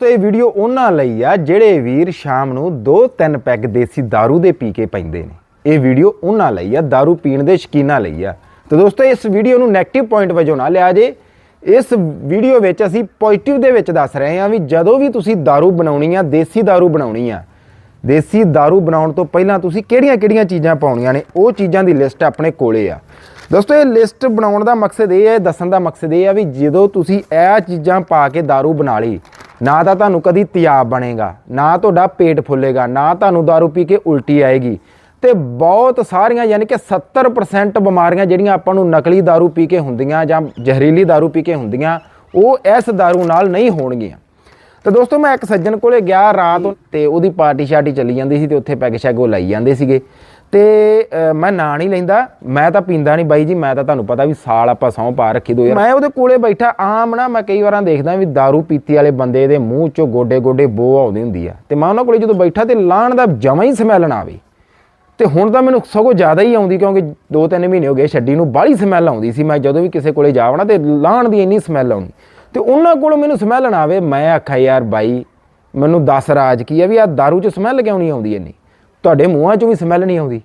ਤੇ ਇਹ ਵੀਡੀਓ ਉਹਨਾਂ ਲਈ ਆ ਜਿਹੜੇ ਵੀਰ ਸ਼ਾਮ ਨੂੰ 2-3 ਪੈਗ ਦੇਸੀ ਦਾਰੂ ਦੇ ਪੀ ਕੇ ਪੈਂਦੇ ਨੇ। ਇਹ ਵੀਡੀਓ ਉਹਨਾਂ ਲਈ ਆ, ਦਾਰੂ ਪੀਣ ਦੇ ਸ਼ਕੀਨਾਂ ਲਈ ਆ। ਤੇ ਦੋਸਤੋ, ਇਸ ਵੀਡੀਓ ਨੂੰ ਨੈਗੇਟਿਵ ਪੁਆਇੰਟ ਵਜੋਂ ਨਾ ਲਿਆ ਜੇ। ਇਸ ਵੀਡੀਓ ਵਿੱਚ ਅਸੀਂ ਪੋਜ਼ਿਟਿਵ ਦੇ ਵਿੱਚ ਦੱਸ ਰਹੇ ਹਾਂ ਵੀ ਜਦੋਂ ਵੀ ਤੁਸੀਂ ਦਾਰੂ ਬਣਾਉਣੀ ਆ, ਦੇਸੀ ਦਾਰੂ ਬਣਾਉਣੀ ਆ, ਦੇਸੀ ਦਾਰੂ ਬਣਾਉਣ ਤੋਂ ਪਹਿਲਾਂ ਤੁਸੀਂ ਕਿਹੜੀਆਂ-ਕਿਹੜੀਆਂ ਚੀਜ਼ਾਂ ਪਾਉਣੀਆਂ ਨੇ, ਉਹ ਚੀਜ਼ਾਂ ਦੀ ਲਿਸਟ ਆਪਣੇ ਕੋਲੇ ਆ। ਦੋਸਤੋ, ਇਹ ਲਿਸਟ ਬਣਾਉਣ ਦਾ ਮਕਸਦ ਇਹ ਹੈ, ਦੱਸਣ ਦਾ ਮਕਸਦ ਇਹ ਆ ਵੀ ਜਦੋਂ ਤੁਸੀਂ ਇਹ ਚੀਜ਼ਾਂ ਪਾ ਕੇ ਦਾਰੂ ਬਣਾ ਲਈ ਨਾ ਤਾਂ ਤੁਹਾਨੂੰ ਕਦੀ ਤਿਆਬ ਬਣੇਗਾ ਨਾ ਤੁਹਾਡਾ ਪੇਟ ਫੁੱਲੇਗਾ ਨਾ ਤੁਹਾਨੂੰ दारू ਪੀ ਕੇ ਉਲਟੀ ਆਏਗੀ ਤੇ ਬਹੁਤ ਸਾਰੀਆਂ ਯਾਨੀ ਕਿ 70% ਬਿਮਾਰੀਆਂ ਜਿਹੜੀਆਂ ਆਪਾਂ ਨੂੰ ਨਕਲੀ दारू ਪੀ ਕੇ ਹੁੰਦੀਆਂ ਜਾਂ ਜ਼ਹਿਰੀਲੀ दारू ਪੀ ਕੇ ਹੁੰਦੀਆਂ ਉਹ ਇਸ दारू ਨਾਲ ਨਹੀਂ ਹੋਣਗੀਆਂ ਤੇ ਦੋਸਤੋ ਮੈਂ ਇੱਕ ਸੱਜਣ ਕੋਲੇ ਗਿਆ ਰਾਤ ਨੂੰ ਤੇ ਉਹਦੀ ਪਾਰਟੀ ਸ਼ਾਰਟੀ ਚੱਲੀ ਜਾਂਦੀ ਸੀ ਤੇ ਉੱਥੇ ਪੈਗ ਸ਼ੈਗ ਉਹ ਲਾਈ ਜਾਂਦੇ ਸੀਗੇ ਤੇ ਮੈਂ ਨਾ ਨਹੀਂ ਲੈਂਦਾ, ਮੈਂ ਤਾਂ ਪੀਂਦਾ ਨਹੀਂ ਬਾਈ ਜੀ, ਮੈਂ ਤਾਂ ਤੁਹਾਨੂੰ ਪਤਾ ਵੀ ਸਾਲ ਆਪਾਂ ਸੌਂ ਪਾ ਰੱਖੀ ਦੋ ਯਾਰ ਮੈਂ ਉਹਦੇ ਕੋਲੇ ਬੈਠਾ, ਆਮ ਨਾ ਮੈਂ ਕਈ ਵਾਰਾਂ ਦੇਖਦਾ ਵੀ दारू ਪੀਤੀ ਵਾਲੇ ਬੰਦੇ ਦੇ ਮੂੰਹ ਚੋਂ ਗੋਡੇ ਗੋਡੇ ਬੋ ਆਉਂਦੀ ਹੁੰਦੀ ਆ। ਤੇ ਮੈਂ ਉਹਨਾਂ ਕੋਲੇ ਜਦੋਂ ਬੈਠਾ ਤੇ ਲਾਣ ਦਾ ਜਮਾਂ ਹੀ ਸਮੈਲ ਨਾ ਆਵੇ। ਤੇ ਹੁਣ ਤਾਂ ਮੈਨੂੰ ਸਗੋਂ ਜ਼ਿਆਦਾ ਹੀ ਆਉਂਦੀ ਕਿਉਂਕਿ 2-3 ਮਹੀਨੇ ਹੋ ਗਏ ਛੱਡੀ ਨੂੰ, ਬਾਹਲੀ ਸਮੈਲ ਆਉਂਦੀ ਸੀ ਮੈਂ ਜਦੋਂ ਵੀ ਕਿਸੇ ਕੋਲੇ ਜਾਵਣਾ ਤੇ ਲਾਣ ਦੀ ਇੰਨੀ ਸਮੈਲ ਆਉਂਦੀ। ਤੇ ਉਹਨਾਂ ਕੋਲੋਂ ਮੈਨੂੰ ਸਮੈਲ ਨਾ ਆਵੇ, ਮੈਂ ਆਖਿਆ, ਯਾਰ ਬਾਈ, ਮੈਨੂੰ ਦੱਸ ਰਾਜ ਕੀ ਆ ਵੀ ਆ ਦਾਰੂ 'ਚ ਸਮੈਲ ਕਿਉਂ ਨਹੀਂ ਆਉਂਦੀ ਇੰਨੀ? ਤੁਹਾਡੇ ਮੂੰਹਾਂ 'ਚੋਂ ਵੀ ਸਮੈਲ ਨਹੀਂ ਆਉਂਦੀ।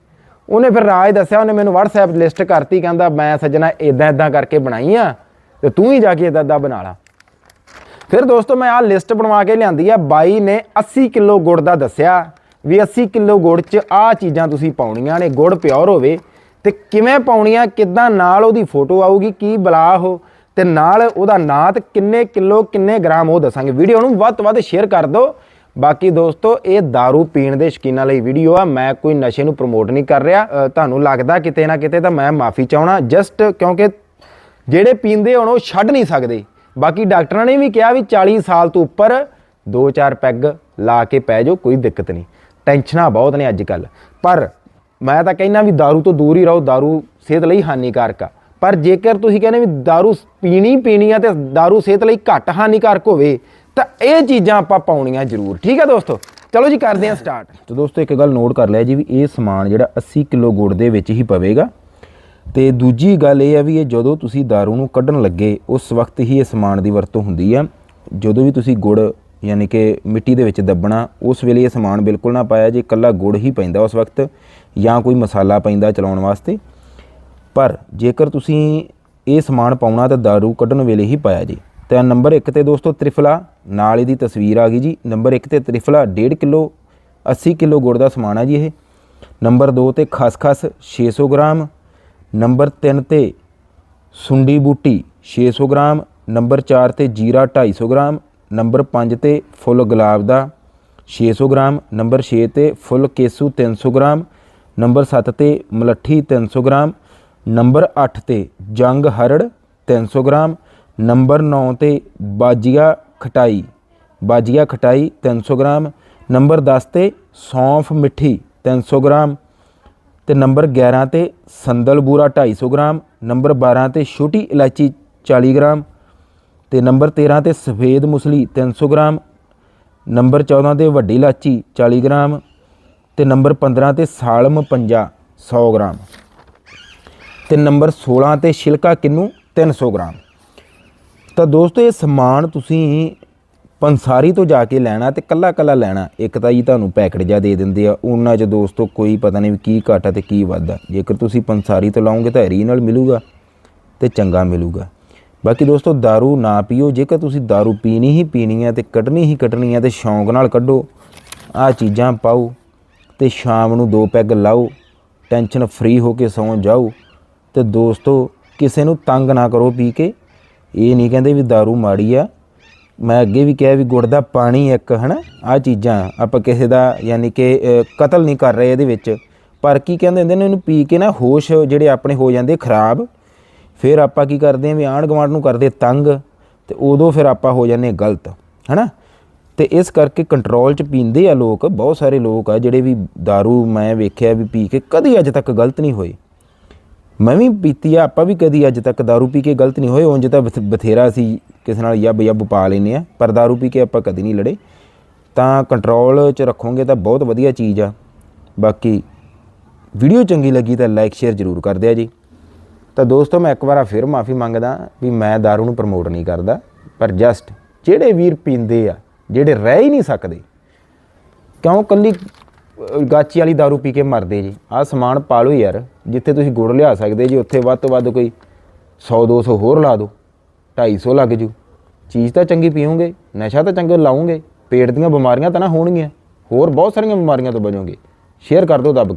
ਉਹਨੇ ਫਿਰ ਰਾਜ ਦੱਸਿਆ, ਉਹਨੇ ਮੈਨੂੰ WhatsApp ਲਿਸਟ ਕਰਤੀ, ਕਹਿੰਦਾ ਮੈਂ ਸੱਜਣਾ ਇਦਾਂ ਇਦਾਂ ਕਰਕੇ ਬਣਾਈ ਆ ਤੇ ਤੂੰ ਹੀ ਜਾ ਕੇ ਇਦਾਂ ਇਦਾਂ ਬਣਾ ਲਾ। ਫਿਰ ਦੋਸਤੋ ਮੈਂ ਆਹ ਲਿਸਟ ਬਣਵਾ ਕੇ ਲਿਆਂਦੀ ਆ, ਬਾਈ ਨੇ 80 ਕਿਲੋ ਗੁੜ ਦਾ ਦੱਸਿਆ ਵੀ 80 ਕਿਲੋ ਗੁੜ 'ਚ ਆਹ ਚੀਜ਼ਾਂ ਤੁਸੀਂ ਪਾਉਣੀਆਂ ਨੇ, ਗੁੜ ਪਿਓਰ ਹੋਵੇ ਤੇ ਕਿਵੇਂ ਪਾਉਣੀਆਂ, ਕਿੱਦਾਂ ਨਾਲ ਉਹਦੀ ਫੋਟੋ ਆਊਗੀ, ਕੀ ਬਲਾ ਹੋ ਤੇ ਨਾਲ ਉਹਦਾ ਨਾਂ ਤੇ ਕਿੰਨੇ ਕਿਲੋ, ਕਿੰਨੇ ਗ੍ਰਾਮ ਉਹ ਦੱਸਾਂਗੇ। ਵੀਡੀਓ ਨੂੰ ਵੱਧ ਤੋਂ ਵੱਧ ਸ਼ੇਅਰ ਕਰ ਦਿਓ। ਬਾਕੀ ਦੋਸਤੋ ਇਹ दारू ਪੀਣ ਦੇ ਸ਼ਕੀਨਾਂ ਲਈ ਵੀਡੀਓ ਆ ਮੈਂ ਕੋਈ ਨਸ਼ੇ ਨੂੰ ਪ੍ਰਮੋਟ ਨਹੀਂ ਕਰ ਰਿਹਾ ਅ, ਤੁਹਾਨੂੰ ਲੱਗਦਾ ਕਿਤੇ ਨਾ ਕਿਤੇ ਤਾਂ ਮੈਂ ਮਾਫੀ ਚਾਹਣਾ ਜਸਟ ਕਿਉਂਕਿ ਜਿਹੜੇ ਪੀਂਦੇ ਹੁਣ ਉਹ ਛੱਡ ਨਹੀਂ ਸਕਦੇ ਬਾਕੀ ਡਾਕਟਰਾਂ ਨੇ ਵੀ ਕਿਹਾ ਵੀ 40 ਸਾਲ ਤੋਂ ਉੱਪਰ 2-4 ਪੈਗ ਲਾ ਕੇ ਪੈ ਜਾਓ ਕੋਈ ਦਿੱਕਤ ਨਹੀਂ ਟੈਨਸ਼ਨਾਂ ਬਹੁਤ ਨੇ ਅੱਜ ਕੱਲ ਪਰ ਮੈਂ ਤਾਂ ਕਹਿੰਦਾ ਵੀ दारू ਤੋਂ ਦੂਰ ਹੀ ਰਹੋ दारू ਸਿਹਤ ਲਈ ਹਾਨੀਕਾਰਕ ਆ ਪਰ ਜੇਕਰ ਤੁਸੀਂ ਕਹਿੰਦੇ ਵੀ दारू ਪੀਣੀ ਪੀਣੀ ਆ ਤੇ दारू ਸਿਹਤ ਲਈ ਘੱਟ ਹਾਨੀਕਾਰਕ ਹੋਵੇ ਤਾਂ ਇਹ ਚੀਜ਼ਾਂ ਆਪਾਂ ਪਾਉਣੀਆਂ ਜ਼ਰੂਰ ਠੀਕ ਹੈ ਦੋਸਤੋ ਚਲੋ ਜੀ ਕਰਦੇ ਹਾਂ ਸਟਾਰਟ ਤੇ ਦੋਸਤੋ ਇੱਕ ਗੱਲ ਨੋਟ ਕਰ ਲਿਆ ਜੀ ਵੀ ਇਹ ਸਮਾਨ ਜਿਹੜਾ 80 ਕਿਲੋ ਗੁੜ ਦੇ ਵਿੱਚ ਹੀ ਪਵੇਗਾ ਤੇ ਦੂਜੀ ਗੱਲ ਇਹ ਹੈ ਵੀ ਇਹ ਜਦੋਂ ਤੁਸੀਂ दारू ਨੂੰ ਕੱਢਣ ਲੱਗੇ ਉਸ ਵਕਤ ਹੀ ਇਹ ਸਮਾਨ ਦੀ ਵਰਤੋਂ ਹੁੰਦੀ ਆ ਜਦੋਂ ਵੀ ਤੁਸੀਂ ਗੁੜ ਯਾਨੀ ਕਿ ਮਿੱਟੀ ਦੇ ਵਿੱਚ ਦੱਬਣਾ ਉਸ ਵੇਲੇ ਇਹ ਸਮਾਨ ਬਿਲਕੁਲ ਨਾ ਪਾਇਆ ਜੇ ਇਕੱਲਾ ਗੁੜ ਹੀ ਪੈਂਦਾ ਉਸ ਵਕਤ ਜਾਂ ਕੋਈ ਮਸਾਲਾ ਪੈਂਦਾ ਚਲਾਉਣ ਵਾਸਤੇ ਪਰ ਜੇਕਰ ਤੁਸੀਂ ਇਹ ਸਮਾਨ ਪਾਉਣਾ ਤਾਂ दारू ਕੱਢਣ ਵੇਲੇ ਹੀ ਪਾਇਆ ਜੀ ਤਾਂ ਨੰਬਰ 1 ਤੇ ਦੋਸਤੋ ਤ੍ਰਿਫਲਾ, ਨਾਲ ਇਹਦੀ ਤਸਵੀਰ ਆ ਗਈ ਜੀ। ਨੰਬਰ 1 ਤੇ ਤ੍ਰਿਫਲਾ 1.5 ਕਿਲੋ 80 ਕਿਲੋ ਗੁੜ ਦਾ ਸਮਾਨ ਆ ਜੀ ਇਹ। ਨੰਬਰ 2 ਤੇ ਖਸਖਸ 600 ਗ੍ਰਾਮ। ਨੰਬਰ 3 ਤੇ ਸੁੰਡੀ ਬੂਟੀ 600 ਗ੍ਰਾਮ। ਨੰਬਰ 4 ਤੇ ਜੀਰਾ 250 ਗ੍ਰਾਮ। ਨੰਬਰ 5 ਤੇ ਫੁੱਲ ਗੁਲਾਬ ਦਾ 600 ਗ੍ਰਾਮ। ਨੰਬਰ 6 ਤੇ ਫੁੱਲ ਕੇਸੂ 300 ਗ੍ਰਾਮ। ਨੰਬਰ 7 ਤੇ ਮਲੱਠੀ 300 ਗ੍ਰਾਮ। ਨੰਬਰ 8 ਤੇ ਜੰਗ ਹਰੜ 300 ਗ੍ਰਾਮ। ਨੰਬਰ 9 ਤੇ ਬਾਜੀਆ ਖਟਾਈ। ਬਾਜੀਆ ਖਟਾਈ 300 ਗ੍ਰਾਮ। ਨੰਬਰ 10 ਤੇ ਸੌਂਫ ਮਿੱਠੀ 300 ਗ੍ਰਾਮ। ਤੇ ਨੰਬਰ 11 ਤੇ ਸੰਦਲ ਬੂਰਾ 250 ਗ੍ਰਾਮ। ਨੰਬਰ 12 ਤੇ ਛੋਟੀ ਇਲਾਚੀ 40 ਗ੍ਰਾਮ। ਤੇ ਨੰਬਰ 13 ਤੇ ਸਫੇਦ ਮੁਸਲੀ 300 ਗ੍ਰਾਮ। ਨੰਬਰ 14 ਤੇ ਵੱਡੀ ਇਲਾਚੀ 40 ਗ੍ਰਾਮ। ਤੇ ਨੰਬਰ 15 ਤੇ ਸਾਲਮ ਪੰਜਾ 100 ਗ੍ਰਾਮ। ਤੇ ਨੰਬਰ 16 ਤੇ ਛਿਲਕਾ ਕਿੰਨੂ 300 ਗ੍ਰਾਮ। ਤਾਂ ਦੋਸਤੋ ਇਹ ਸਮਾਨ ਤੁਸੀਂ ਪੰਸਾਰੀ ਤੋਂ ਜਾ ਕੇ ਲੈਣਾ ਤੇ ਕੱਲਾ ਕੱਲਾ ਲੈਣਾ ਇੱਕ ਤਾਂ ਜੀ ਤੁਹਾਨੂੰ ਪੈਕਟ ਜਾ ਦੇ ਦਿੰਦੇ ਆ ਉਹਨਾਂ 'ਚ ਦੋਸਤੋ ਕੋਈ ਪਤਾ ਨਹੀਂ ਵੀ ਕੀ ਘਾਟਾ ਤੇ ਕੀ ਵਾਧਾ ਜੇਕਰ ਤੁਸੀਂ ਪੰਸਾਰੀ ਤੋਂ ਲਾਓਗੇ ਤਾਂ ਰੀਨਲ ਮਿਲੂਗਾ ਤੇ ਚੰਗਾ ਮਿਲੂਗਾ ਬਾਕੀ ਦੋਸਤੋ दारू ਨਾ ਪੀਓ ਜੇਕਰ ਤੁਸੀਂ दारू ਪੀਣੀ ਹੀ ਪੀਣੀ ਹੈ ਤੇ ਕੱਢਣੀ ਹੀ ਕੱਢਣੀ ਹੈ ਤੇ ਸ਼ੌਂਕ ਨਾਲ ਕੱਢੋ ਆਹ ਚੀਜ਼ਾਂ ਪਾਓ ਤੇ ਸ਼ਾਮ ਨੂੰ ਦੋ ਪੈਗ ਲਾਓ ਟੈਨਸ਼ਨ ਫ੍ਰੀ ਹੋ ਕੇ ਸੌਂ ਜਾਓ ਤੇ ਦੋਸਤੋ ਕਿਸੇ ਨੂੰ ਤੰਗ ਨਾ ਕਰੋ ਪੀ ਕੇ ਇਹ ਨਹੀਂ ਕਹਿੰਦੇ ਵੀ दारू ਮਾੜੀ ਆ ਮੈਂ ਅੱਗੇ ਵੀ ਕਿਹਾ ਵੀ ਗੁੜ ਦਾ ਪਾਣੀ ਇੱਕ ਹਨਾ ਆ ਚੀਜ਼ਾਂ ਆਪਾਂ ਕਿਸੇ ਦਾ ਯਾਨੀ ਕਿ ਅ, ਕਤਲ ਨਹੀਂ ਕਰ ਰਹੇ ਇਹਦੇ ਵਿੱਚ ਪਰ ਕੀ ਕਹਿੰਦੇ ਹੁੰਦੇ ਨੇ ਇਹਨੂੰ ਪੀ ਕੇ ਨਾ ਹੋਸ਼ ਜਿਹੜੇ ਆਪਣੇ ਹੋ ਜਾਂਦੇ ਖਰਾਬ ਫਿਰ ਆਪਾਂ ਕੀ ਕਰਦੇ ਆਂ ਵੀ ਆਂਢ ਗੁਆਂਢ ਨੂੰ ਕਰਦੇ ਤੰਗ ਤੇ ਉਦੋਂ ਫਿਰ ਆਪਾਂ ਹੋ ਜਾਂਦੇ ਹਾਂ ਗਲਤ ਹਨਾ ਤੇ ਇਸ ਕਰਕੇ ਕੰਟਰੋਲ ਚ ਪੀਂਦੇ ਆ ਲੋਕ ਬਹੁਤ ਸਾਰੇ ਲੋਕ ਆ ਜਿਹੜੇ ਵੀ दारू ਮੈਂ ਵੇਖਿਆ ਵੀ ਪੀ ਕੇ ਕਦੀ ਅੱਜ ਤੱਕ ਗਲਤ ਨਹੀਂ ਹੋਏ ਮੈਂ ਵੀ ਪੀਤੀ ਆ ਆਪਾਂ ਵੀ ਕਦੀ ਅੱਜ ਤੱਕ दारू ਪੀ ਕੇ ਗਲਤ ਨਹੀਂ ਹੋਏ ਉਂਝ ਤਾਂ ਬਥ- ਬਥੇਰਾ ਸੀ ਕਿਸੇ ਨਾਲ ਯੱਬ ਯੱਬ ਪਾ ਲੈਨੇ ਆ ਪਰ दारू ਪੀ ਕੇ ਆਪਾਂ ਕਦੀ ਨਹੀਂ ਲੜੇ ਤਾਂ ਕੰਟਰੋਲ 'ਚ ਰੱਖੋਗੇ ਤਾਂ ਬਹੁਤ ਵਧੀਆ ਚੀਜ਼ ਆ ਬਾਕੀ ਵੀਡੀਓ ਚੰਗੀ ਲੱਗੀ ਤਾਂ ਲਾਈਕ ਸ਼ੇਅਰ ਜ਼ਰੂਰ ਕਰ ਦਿਆ ਜੀ ਤਾਂ ਦੋਸਤੋ ਮੈਂ ਇੱਕ ਵਾਰ ਫਿਰ ਮਾਫੀ ਮੰਗਦਾ ਵੀ ਮੈਂ दारू ਨੂੰ ਪ੍ਰਮੋਟ ਨਹੀਂ ਕਰਦਾ ਪਰ ਜਸਟ ਜਿਹੜੇ ਵੀਰ ਪੀਂਦੇ ਆ ਜਿਹੜੇ ਰਹਿ ਹੀ ਨਹੀਂ ਸਕਦੇ ਕਿਉਂ ਕੱਲੀ ਅਹ, ਗਾਚੀ ਵਾਲੀ दारू ਪੀ ਕੇ ਮਰਦੇ ਜੀ। ਆਹ ਸਮਾਨ ਪਾਲੋ ਯਾਰ। ਜਿੱਥੇ ਤੁਸੀਂ ਗੁੜ ਲਿਆ ਸਕਦੇ ਜੀ, ਉੱਥੇ ਵੱਧ ਤੋਂ ਵੱਧ ਕੋਈ 100 200 ਹੋਰ ਲਾ ਦਿਓ। 250 ਲੱਗ ਜੂ। ਚੀਜ਼ ਤਾਂ ਚੰਗੀ ਪੀਓਗੇ, ਨਸ਼ਾ ਤਾਂ ਚੰਗਾ ਲਾਉਂਗੇ ਪੇਟ ਦੀਆਂ ਬਿਮਾਰੀਆਂ ਤਾਂ ਨਾ ਹੋਣਗੀਆਂ। ਹੋਰ ਬਹੁਤ ਸਾਰੀਆਂ ਬਿਮਾਰੀਆਂ ਤੋਂ ਬਚੋਗੇ। ਸ਼ੇਅਰ ਕਰ ਦਿਓ ਦੱਬ ਕੇ।